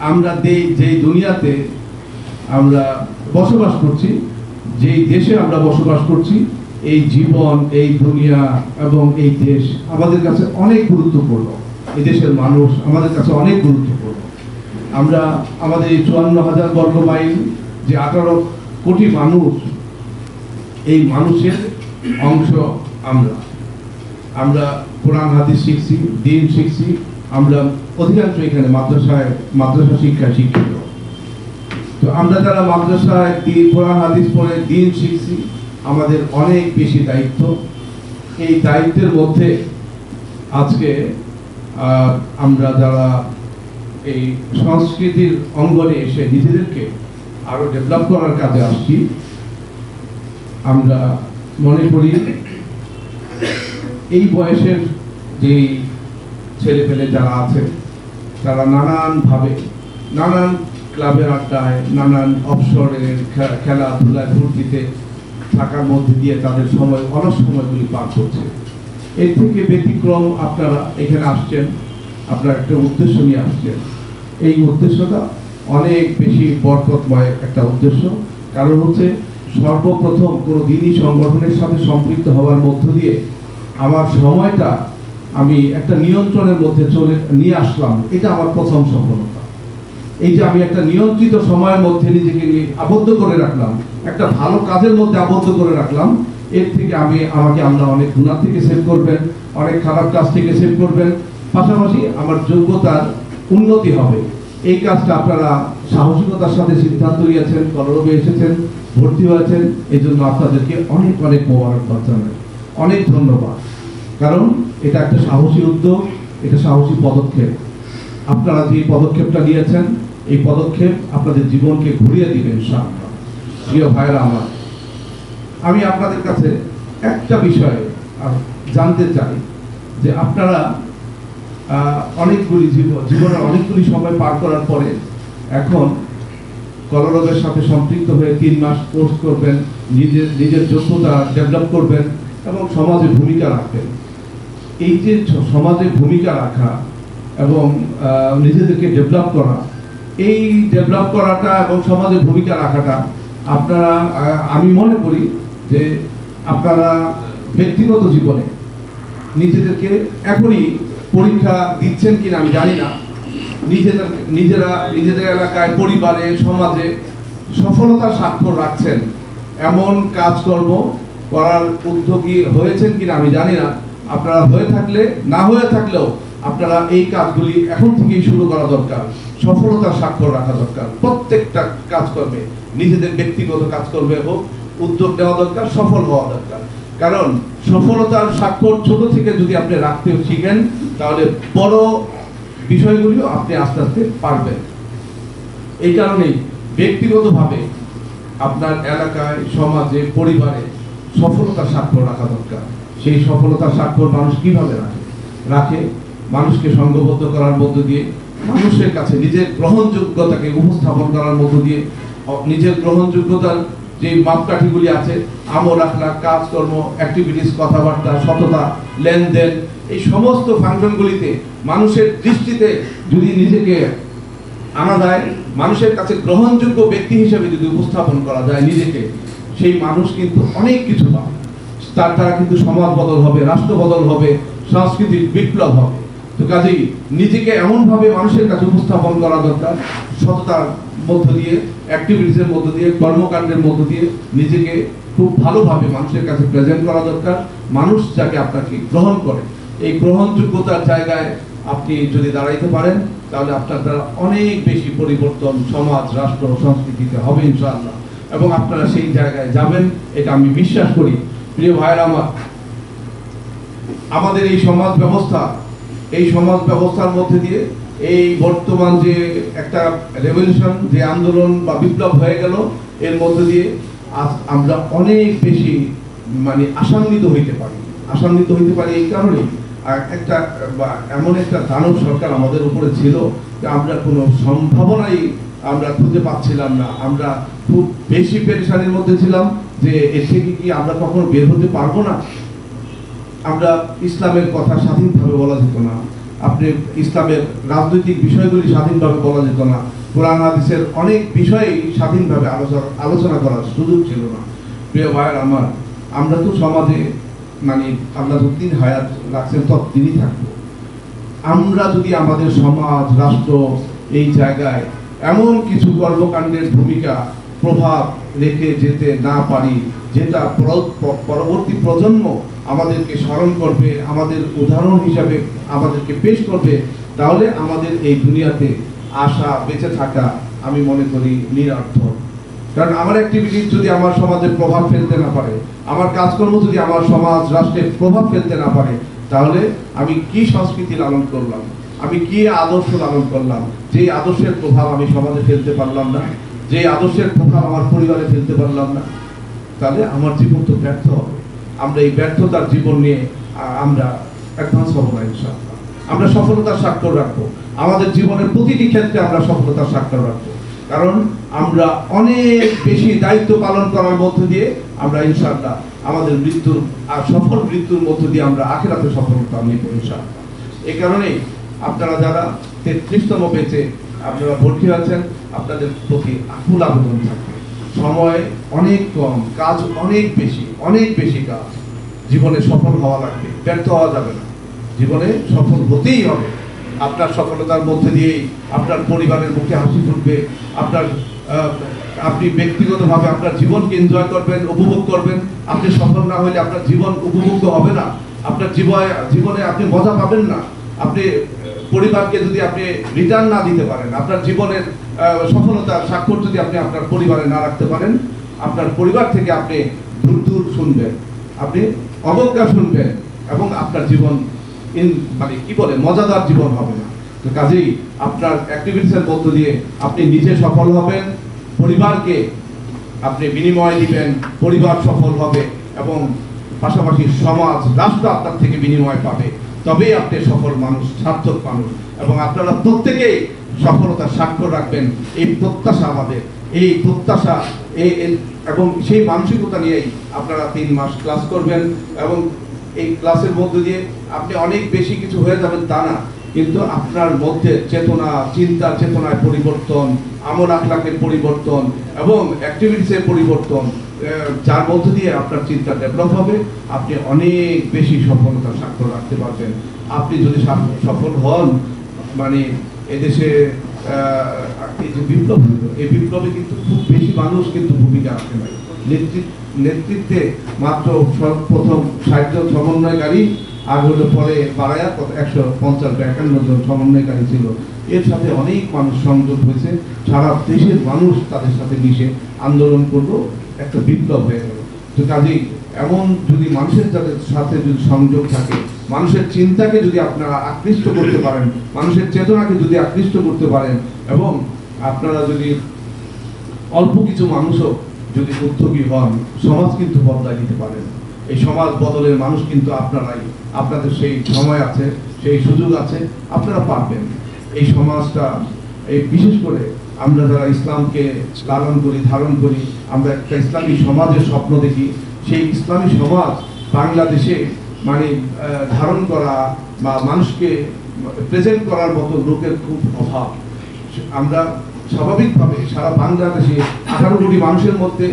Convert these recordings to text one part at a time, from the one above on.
আমরা যেই দুনিয়াতে আমরা বসবাস করছি, যেই দেশে আমরা বসবাস করছি, এই জীবন, এই দুনিয়া এবং এই দেশ আমাদের কাছে অনেক গুরুত্বপূর্ণ। এই দেশের মানুষ আমাদের কাছে অনেক গুরুত্বপূর্ণ। আমরা আমাদের এই চুয়ান্ন হাজার বর্গ মাইল যে আঠারো কোটি মানুষ, এই মানুষের অংশ আমরা। আমরা কোরআন, হাদিস শিখছি, দিন শিখছি আমরা অধিকাংশ এখানে মাদ্রাসায়, মাদ্রাসা শিক্ষা শিক্ষিত। তো আমরা যারা মাদ্রাসায় দিন কোরআন, হাদিস পড়ে দিন শিখছি, আমাদের অনেক বেশি দায়িত্ব। এই দায়িত্বের মধ্যে আজকে আমরা যারা এই সংস্কৃতির অঙ্গনে এসে নিজেদেরকে আরও ডেভেলপ করার কাজে আসছি, আমরা মনে করি এই বয়সের যে ছেলে পেলে যারা আছে, তারা নানানভাবে নানান ক্লাবের আড্ডায়, নানান অবসরের খেলাধুলায় ফুর্তিতে থাকার মধ্যে দিয়ে তাদের সময় অলস সময়গুলি পার করছে। এর থেকে ব্যতিক্রম আপনারা এখানে আসছেন, আপনারা একটা উদ্দেশ্য নিয়ে আসছেন। এই উদ্দেশ্যটা অনেক বেশি বরকতময় একটা উদ্দেশ্য। কারণ হচ্ছে সর্বপ্রথম কোনো দিনই সংগঠনের সাথে সম্পৃক্ত হওয়ার মধ্য দিয়ে আমার সময়টা আমি একটা নিয়ন্ত্রণের মধ্যে চলে, নিয়ে আসলাম। এটা আমার প্রথম সফলতা। এই যে আমি একটা নিয়ন্ত্রিত সময়ের মধ্যে নিজেকে আবদ্ধ করে রাখলাম, একটা ভালো কাজের মধ্যে আবদ্ধ করে রাখলাম, এর থেকে আমি, আমাকে আল্লাহ অনেক গুণার থেকে সেভ করবেন, অনেক খারাপ কাজ থেকে সেভ করবেন। পাশাপাশি আমার যোগ্যতার উন্নতি হবে। এই কাজটা আপনারা সাহসিকতার সাথে সিদ্ধান্ত নিয়েছেন, কলরবে এসেছেন, ভর্তি হয়েছেন। এই জন্য আপনাদেরকে অনেক অনেক মোবারকবাদ জানাই। অনেক ধন্যবাদ। কারণ এটা একটা সাহসী উদ্যোগ, এটা সাহসী পদক্ষেপ। আপনারা যে পদক্ষেপটা নিয়েছেন, এই পদক্ষেপ আপনাদের জীবনকে ঘুরিয়ে দিবেন ইনশাআল্লাহ। প্রিয় ভাইরা আমার, আমি আপনাদের কাছে একটা বিষয় জানতে চাই যে আপনারা অনেকগুলি জীবন জীবনের অনেকগুলি সময় পার করার পরে এখন কলরবের সাথে সম্পৃক্ত হয়ে তিন মাস কোর্স করবেন, নিজের নিজের যোগ্যতা ডেভেলপ করবেন এবং সমাজে ভূমিকা রাখবেন। এই যে সমাজে ভূমিকা রাখা এবং নিজেদেরকে ডেভেলপ করা। এই ডেভেলপ করাটা এবং সমাজে ভূমিকা রাখাটা আপনারা আমি মনে করি যে আপনারা ব্যক্তিগত জীবনে নিজেদেরকে এখনই পরীক্ষা দিচ্ছেন কিনা আমি জানি না। নিজেদের, নিজেরা, নিজেদের এলাকায়, পরিবারে, সমাজে সফলতার স্বাক্ষর রাখছেন। এমন কাজকর্ম করার উদ্যোগী হয়েছেন কিনা আমি জানি না। আপনারা হয়ে থাকলে, না হয়ে থাকলেও আপনারা এই কাজগুলি এখন থেকেই শুরু করা দরকার। সফলতার স্বাক্ষর রাখা দরকার। প্রত্যেকটা কাজকর্মে নিজেদের ব্যক্তিগত কাজকর্মে হোক, উদ্যোগ নেওয়া দরকার, সফল হওয়া দরকার। কারণ সফলতার স্বাক্ষর ছোট থেকে যদি আপনি রাখতে শিখেন, তাহলে বড় বিষয়গুলিও আপনি আস্তে আস্তে পারবেন। এই কারণেই ব্যক্তিগতভাবে আপনার এলাকায়, সমাজে, পরিবারে সফলতার স্বাক্ষর রাখা দরকার। সেই সফলতার স্বাক্ষর মানুষ কীভাবে রাখে? রাখে মানুষকে সংঘবদ্ধ করার মধ্য দিয়ে, মানুষের কাছে নিজের গ্রহণযোগ্যতাকে উপস্থাপন করার মধ্য দিয়ে নিজের গ্রহণযোগ্যতার যে মাপকাঠিগুলি আছে, আমল আখলা কাজকর্ম অ্যাক্টিভিটিস কথাবার্তা, সততা, লেনদেন, এই সমস্ত ফাংশনগুলিতে মানুষের দৃষ্টিতে যদি নিজেকে আনা যায়, মানুষের কাছে গ্রহণযোগ্য ব্যক্তি হিসেবে যদি উপস্থাপন করা যায় নিজেকে, সেই মানুষ কিন্তু অনেক কিছু পাবে। তার দ্বারা কিন্তু সমাজ বদল হবে, রাষ্ট্র বদল হবে, সাংস্কৃতিক বিপ্লব হবে। তো কাজেই নিজেকে এমনভাবে মানুষের কাছে উপস্থাপন করা দরকার, সততার মধ্য দিয়ে অ্যাক্টিভিটিসের মধ্য দিয়ে, কর্মকাণ্ডের মধ্য দিয়ে নিজেকে খুব ভালোভাবে মানুষের কাছে প্রেজেন্ট করা দরকার, মানুষ যাকে আপনাকে গ্রহণ করে। এই গ্রহণযোগ্যতার জায়গায় আপনি যদি দাঁড়াইতে পারেন, তাহলে আপনার দ্বারা অনেক বেশি পরিবর্তন সমাজ, রাষ্ট্র সংস্কৃতিতে হবে ইনশাআল্লাহ। এবং আপনারা সেই জায়গায় যাবেন, এটা আমি বিশ্বাস করি। প্রিয় ভাইয়ের আমার, আমাদের এই সমাজ ব্যবস্থা, এই সমাজ ব্যবস্থার মধ্যে দিয়ে এই বর্তমান যে একটা রেভলিউশন যে আন্দোলন বা বিপ্লব হয়ে গেল, এর মধ্যে দিয়ে আজ আমরা অনেক বেশি মানে আশান্বিত হইতে পারি। আশান্বিত হইতে পারি এই কারণেই। আর একটা, বা এমন একটা দানব সরকার আমাদের উপরে ছিল যে আমরা কোনো সম্ভাবনাই আমরা খুঁজে পাচ্ছিলাম না। আমরা খুব বেশি পেরেশানির মধ্যে ছিলাম। যে থেকে কি আমরা কখনো বের হতে পারব না? আমরা ইসলামের কথা স্বাধীনভাবে বলা যেত না। আপনি ইসলামের রাজনৈতিক বিষয়গুলি স্বাধীনভাবে বলা যেত না। কোরআন, হাদিসের অনেক বিষয়েই স্বাধীনভাবে আলোচনা আলোচনা করার সুযোগ ছিল না। প্রিয় ভাইয়ের আমার, আমরা তো সমাজে মানে আল্লাহ যতদিন হায়াত রাখছেন, ততদিনই থাকব। আমরা যদি আমাদের সমাজ, রাষ্ট্র এই জায়গায় এমন কিছু কর্মকাণ্ডের ভূমিকা, প্রভাব রেখে যেতে না পারি, যেটা পরবর্তী প্রজন্ম আমাদেরকে স্মরণ করবে, আমাদের উদাহরণ হিসাবে আমাদেরকে পেশ করবে, তাহলে আমাদের এই দুনিয়াতে আশা বেঁচে থাকা আমি মনে করি নিরর্থক। কারণ আমার অ্যাক্টিভিটি যদি আমার সমাজে প্রভাব ফেলতে না পারে, আমার কাজকর্ম যদি আমার সমাজ, রাষ্ট্রে প্রভাব ফেলতে না পারে, তাহলে আমি কি সংস্কৃতি লালন করলাম? আমি কি আদর্শ লালন করলাম? যে আদর্শের প্রভাব আমি সমাজে ফেলতে পারলাম না। যে আদর্শের প্রভাব আমার পরিবারে ফেলতে পারলাম না, তাহলে আমার জীবন তো ব্যর্থ হবে। আমরা এই ব্যর্থতার জীবন নিয়ে আমরা অ্যাডভান্স হব না আমরা সফলতার স্বাক্ষর রাখব। আমাদের জীবনের প্রতিটি ক্ষেত্রে আমরা সফলতার স্বাক্ষর রাখব। কারণ আমরা অনেক বেশি দায়িত্ব পালন করার মধ্য দিয়ে আমরা, ইনশাআল্লাহ, আমাদের মৃত্যুর আর সফল মৃত্যুর মধ্য দিয়ে আমরা আখেরাতে সফলতা নিব, ইনশাআল্লাহ। এই কারণেই আপনারা যারা তেত্রিশতম পেয়েছে আপনারা ভর্তি আছেন আপনাদের প্রতি আকুল আবেদন থাকবে। সময় অনেক কম, কাজ অনেক বেশি অনেক বেশি কাজ। জীবনে সফল হওয়া লাগবে, ব্যর্থ হওয়া যাবে না। জীবনে সফল হতেই হবে। আপনার সফলতার মধ্যে দিয়েই আপনার পরিবারের মুখে হাসি ফুটবে। আপনার আপনি ব্যক্তিগতভাবে আপনার জীবনকে এনজয় করবেন, উপভোগ করবেন। আপনি সফল না হলে আপনার জীবন উপভোগ্য হবে না। আপনার জীবনে জীবনে আপনি মজা পাবেন না। আপনি পরিবারকে যদি আপনি রিটার্ন না দিতে পারেন, আপনার জীবনের সফলতার স্বাক্ষর যদি আপনি আপনার পরিবারে না রাখতে পারেন, আপনার পরিবার থেকে আপনি দূর দূর শুনবেন, আপনি অবজ্ঞা শুনবেন এবং আপনার জীবন ইন মানে কি বলে, মজাদার জীবন হবে না। তো কাজেই আপনার অ্যাক্টিভিটিসের মধ্য দিয়ে আপনি নিজে সফল হবেন, পরিবারকে আপনি বিনিময় দিবেন, পরিবার সফল হবে এবং পাশাপাশি সমাজ, রাষ্ট্র আপনার থেকে বিনিময় পাবে। তবেই আপনি সফল মানুষ, সার্থক মানুষ। এবং আপনারা প্রত্যেকেই সফলতার স্বাক্ষর রাখবেন। এই প্রত্যাশা আমাদের। এই প্রত্যাশা, এই এবং সেই মানসিকতা নিয়েই আপনারা তিন মাস ক্লাস করবেন। এবং এই ক্লাসের মধ্য দিয়ে আপনি অনেক বেশি কিছু হয়ে যাবেন তা না। কিন্তু আপনার মধ্যে চেতনা, চিন্তা, চেতনায় পরিবর্তন আমল আখলাকের পরিবর্তন এবং অ্যাক্টিভিটিসের পরিবর্তন যার মধ্য দিয়ে আপনার চিন্তা ডেভেলপ হবে, আপনি অনেক বেশি সফলতা স্বাক্ষর রাখতে পারবেন। আপনি যদি সফল হন মানে এদেশে যে বিপ্লব, এই বিপ্লবে কিন্তু খুব বেশি মানুষ কিন্তু ভূমিকা রাখতে পারে নেতৃত্ব মাত্র প্রথম জন সমন্বয়কারী, আর হলো পরে কত একশো পঞ্চাশ একান্ন জন সমন্বয়কারী ছিল। এর সাথে অনেক মানুষ সংযোগ হয়েছে। সারা দেশের মানুষ তাদের সাথে মিশে আন্দোলন করল, একটা বিপ্লব হয়ে গেল। তো কাজেই এমন যদি মানুষের যাদের সাথে যদি সংযোগ থাকে, মানুষের চিন্তাকে যদি আপনারা আকৃষ্ট করতে পারেন, মানুষের চেতনাকে যদি আকৃষ্ট করতে পারেন, এবং আপনারা যদি অল্প কিছু মানুষও যদি উদ্যোগী হন, সমাজ কিন্তু বদলায় দিতে পারেন। এই সমাজ বদলের মানুষ কিন্তু আপনারাই। আপনাদের সেই সময় আছে, সেই সুযোগ আছে, আপনারা পারবেন। এই সমাজটা, এই বিশেষ করে আমরা যারা ইসলামকে লালন করি, ধারণ করি, আমরা একটা ইসলামী সমাজের স্বপ্ন দেখি। সেই ইসলামী সমাজ বাংলাদেশে মানে ধারণ করা বা মানুষকে প্রেজেন্ট করার মতো লোকের খুব অভাব। আমরা স্বাভাবিকভাবে সারা বাংলাদেশে আঠারো কোটি মানুষের মধ্যে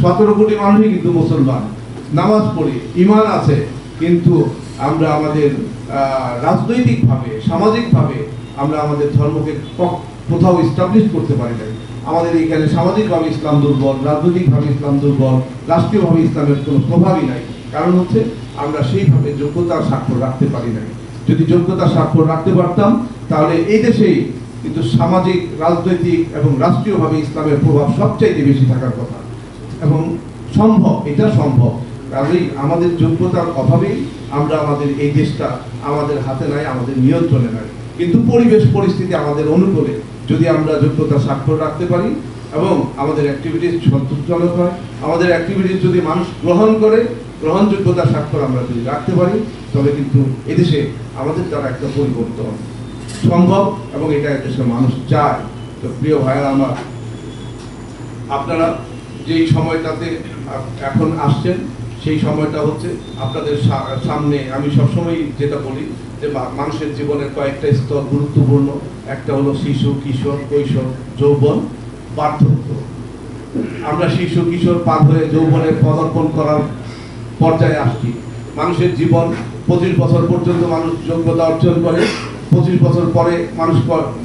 সতেরো কোটি মানুষই কিন্তু মুসলমান। নামাজ পড়ে ইমান আছে, কিন্তু আমরা আমাদের রাজনৈতিকভাবে, সামাজিকভাবে আমরা আমাদের ধর্মকে কোথাও ইস্টাবলিশ করতে পারি নাই। আমাদের এখানে সামাজিকভাবে ইসলাম দুর্বল, রাজনৈতিকভাবে ইসলাম দুর্বল, রাষ্ট্রীয়ভাবে ইসলামের কোনো প্রভাবই নাই। কারণ হচ্ছে, আমরা সেইভাবে যোগ্যতার স্বাক্ষর রাখতে পারি নাই। যদি যোগ্যতার স্বাক্ষর রাখতে পারতাম, তাহলে এই দেশেই কিন্তু সামাজিক, রাজনৈতিক এবং রাষ্ট্রীয়ভাবে ইসলামের প্রভাব সবচাইতে বেশি থাকার কথা। এবং সম্ভব, এটা সম্ভব। কাজেই আমাদের যোগ্যতার অভাবেই আমরা আমাদের এই দেশটা আমাদের হাতে নাই, আমাদের নিয়ন্ত্রণে নাই। কিন্তু পরিবেশ পরিস্থিতি আমাদের অনুকূলে, যদি আমরা যোগ্যতা স্বাক্ষর রাখতে পারি এবং আমাদের অ্যাক্টিভিটিস সন্তোষজনক হয়। আমাদের অ্যাক্টিভিটিস যদি মানুষ গ্রহণ করে গ্রহণযোগ্যতা স্বাক্ষর আমরা যদি রাখতে পারি, তবে কিন্তু এদেশে আমাদের দ্বারা একটা পরিবর্তন সম্ভব এবং এটা দেশের মানুষ চায়। তো প্রিয় ভাইয়েরা আমার, আপনারা যেই সময়টাতে এখন আসছেন সেই সময়টা হচ্ছে আপনাদের সামনে আমি সবসময় যেটা বলি যে মানুষের জীবনের কয়েকটা স্তর গুরুত্বপূর্ণ। একটা হলো শিশু, কিশোর, কৈশোর, যৌবন, বার্ধক্য। আমরা শিশু, কিশোর পার হয়ে যৌবনের পদার্পণ করার পর্যায়ে আসছি। মানুষের জীবন পঁচিশ বছর পর্যন্ত মানুষ যোগ্যতা অর্জন করে। পঁচিশ বছর পরে মানুষ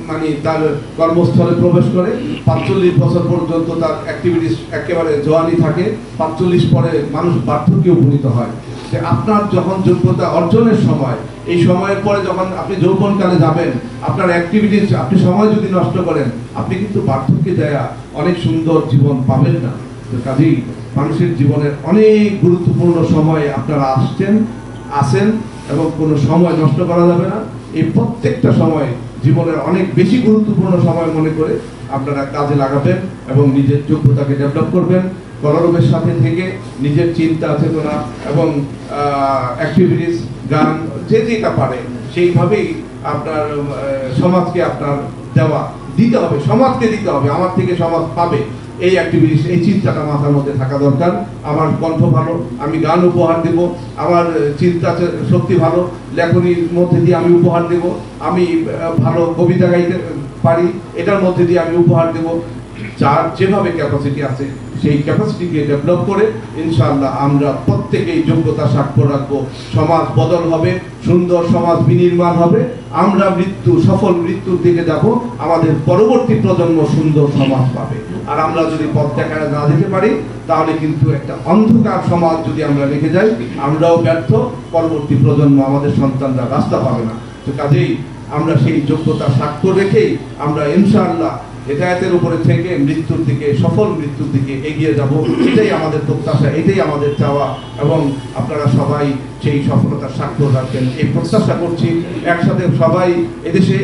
মানে তার কর্মস্থলে প্রবেশ করে, পাঁচচল্লিশ বছর পর্যন্ত তার অ্যাক্টিভিটিস একেবারে জোয়ানি থাকে, পাঁচচল্লিশ পরে মানুষ বার্ধক্যে উপনীত হয়। যে আপনার যখন যোগ্যতা অর্জনের সময়, এই সময়ের পরে যখন আপনি যৌবনকালে যাবেন, আপনার অ্যাক্টিভিটিস আপনি সময় যদি নষ্ট করেন, আপনি কিন্তু বার্ধক্যে দেয়া অনেক সুন্দর জীবন পাবেন না। তো কাজেই মানুষের জীবনের অনেক গুরুত্বপূর্ণ সময়ে আপনারা আসছেন, আসেন এবং কোনো সময় নষ্ট করা যাবে না। এই প্রত্যেকটা সময় জীবনের অনেক বেশি গুরুত্বপূর্ণ সময় মনে করে আপনারা কাজে লাগাবেন এবং নিজের যোগ্যতাকে ডেভেলপ করবেন। কলরবের সাথে থেকে নিজের চিন্তা, চেতনা এবং অ্যাক্টিভিটিস গান, যে যেটা পারে সেইভাবেই আপনার সমাজকে আপনার দেওয়া, দিতে হবে, সমাজকে দিতে হবে। আমার থেকে সমাজ পাবে। এই অ্যাক্টিভিটিস এই চিন্তাটা মাথার মধ্যে থাকা দরকার। আমার কণ্ঠ ভালো, আমি গান উপহার দেব, আমার চিন্তা শক্তি ভালো, লেখনির মধ্যে দিয়ে আমি উপহার দেব, আমি ভালো কবিতা গাইতে পারি, এটার মধ্যে দিয়ে আমি উপহার দেব। যার যেভাবে ক্যাপাসিটি আছে সেই ক্যাপাসিটিকে ডেভেলপ করে, ইনশাআল্লাহ আমরা প্রত্যেকেই যোগ্যতা স্বাক্ষর রাখব। সমাজ বদল হবে, সুন্দর সমাজ বিনির্মাণ হবে, আমরা মৃত্যু, সফল মৃত্যুর দিকে যাব, আমাদের পরবর্তী প্রজন্ম সুন্দর সমাজ পাবে। আর আমরা যদি পথ না দিতে পারি, তাহলে কিন্তু একটা অন্ধকার সমাজ যদি আমরা রেখে যাই, আমরাও ব্যর্থ, পরবর্তী প্রজন্ম আমাদের সন্তানরা রাস্তা পাবে না। তো কাজেই আমরা সেই যোগ্যতা স্বাক্ষর রেখেই আমরা ইনশাআল্লাহ হেদায়তের উপরে থেকে মৃত্যুর দিকে, সফল মৃত্যুর দিকে এগিয়ে যাব। এটাই আমাদের প্রত্যাশা, এটাই আমাদের চাওয়া। এবং আপনারা সবাই সেই সফলতার স্বাক্ষর রাখবেন। এই প্রত্যাশা করছি, একসাথে সবাই এদেশে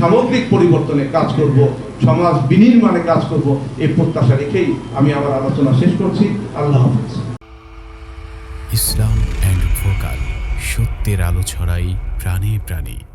সামগ্রিক পরিবর্তনে কাজ করব, সমাজ বিনির্মাণে কাজ করব, এই প্রত্যাশা রেখেই আমি আমার আলোচনা শেষ করছি। আল্লাহ হাফিজ। ইসলাম সত্যের আলো ছড়াই প্রাণে প্রাণে।